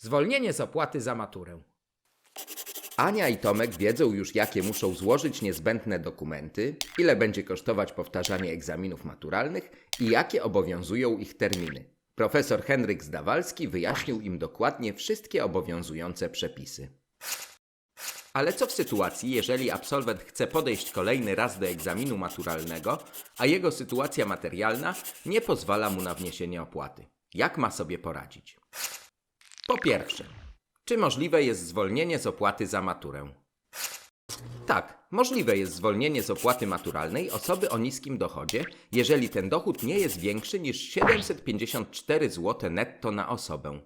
Zwolnienie z opłaty za maturę. Ania i Tomek wiedzą już, jakie muszą złożyć niezbędne dokumenty, ile będzie kosztować powtarzanie egzaminów maturalnych i jakie obowiązują ich terminy. Profesor Henryk Zdawalski wyjaśnił im dokładnie wszystkie obowiązujące przepisy. Ale co w sytuacji, jeżeli absolwent chce podejść kolejny raz do egzaminu maturalnego, a jego sytuacja materialna nie pozwala mu na wniesienie opłaty? Jak ma sobie poradzić? Po pierwsze, czy możliwe jest zwolnienie z opłaty za maturę? Tak, możliwe jest zwolnienie z opłaty maturalnej osoby o niskim dochodzie, jeżeli ten dochód nie jest większy niż 754 zł netto na osobę.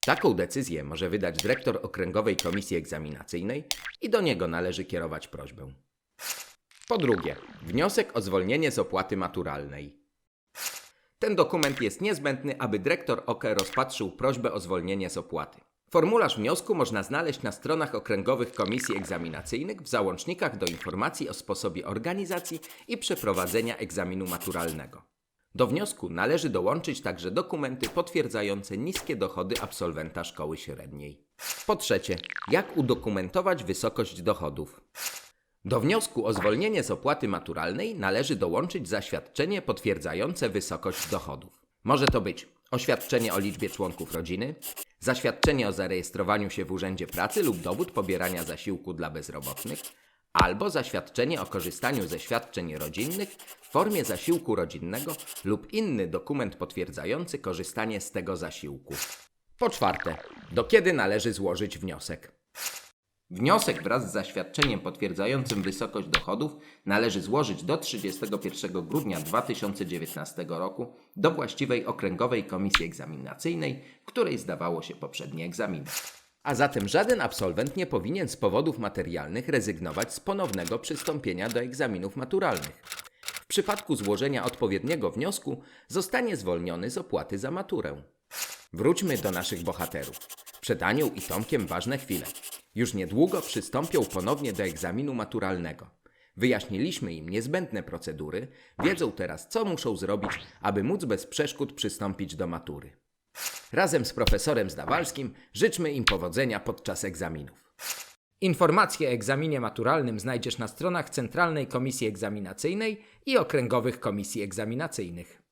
Taką decyzję może wydać dyrektor Okręgowej Komisji Egzaminacyjnej i do niego należy kierować prośbę. Po drugie, wniosek o zwolnienie z opłaty maturalnej. Ten dokument jest niezbędny, aby dyrektor OKE rozpatrzył prośbę o zwolnienie z opłaty. Formularz wniosku można znaleźć na stronach okręgowych komisji egzaminacyjnych w załącznikach do informacji o sposobie organizacji i przeprowadzenia egzaminu maturalnego. Do wniosku należy dołączyć także dokumenty potwierdzające niskie dochody absolwenta szkoły średniej. Po trzecie, jak udokumentować wysokość dochodów? Do wniosku o zwolnienie z opłaty maturalnej należy dołączyć zaświadczenie potwierdzające wysokość dochodów. Może to być oświadczenie o liczbie członków rodziny, zaświadczenie o zarejestrowaniu się w Urzędzie Pracy lub dowód pobierania zasiłku dla bezrobotnych, albo zaświadczenie o korzystaniu ze świadczeń rodzinnych w formie zasiłku rodzinnego lub inny dokument potwierdzający korzystanie z tego zasiłku. Po czwarte, do kiedy należy złożyć wniosek? Wniosek wraz z zaświadczeniem potwierdzającym wysokość dochodów należy złożyć do 31 grudnia 2019 roku do właściwej okręgowej komisji egzaminacyjnej, której zdawało się poprzednie egzaminy. A zatem żaden absolwent nie powinien z powodów materialnych rezygnować z ponownego przystąpienia do egzaminów maturalnych. W przypadku złożenia odpowiedniego wniosku zostanie zwolniony z opłaty za maturę. Wróćmy do naszych bohaterów. Przed Anią i Tomkiem ważne chwile. Już niedługo przystąpią ponownie do egzaminu maturalnego. Wyjaśniliśmy im niezbędne procedury, wiedzą teraz, co muszą zrobić, aby móc bez przeszkód przystąpić do matury. Razem z profesorem Zdawalskim życzmy im powodzenia podczas egzaminów. Informacje o egzaminie maturalnym znajdziesz na stronach Centralnej Komisji Egzaminacyjnej i Okręgowych Komisji Egzaminacyjnych.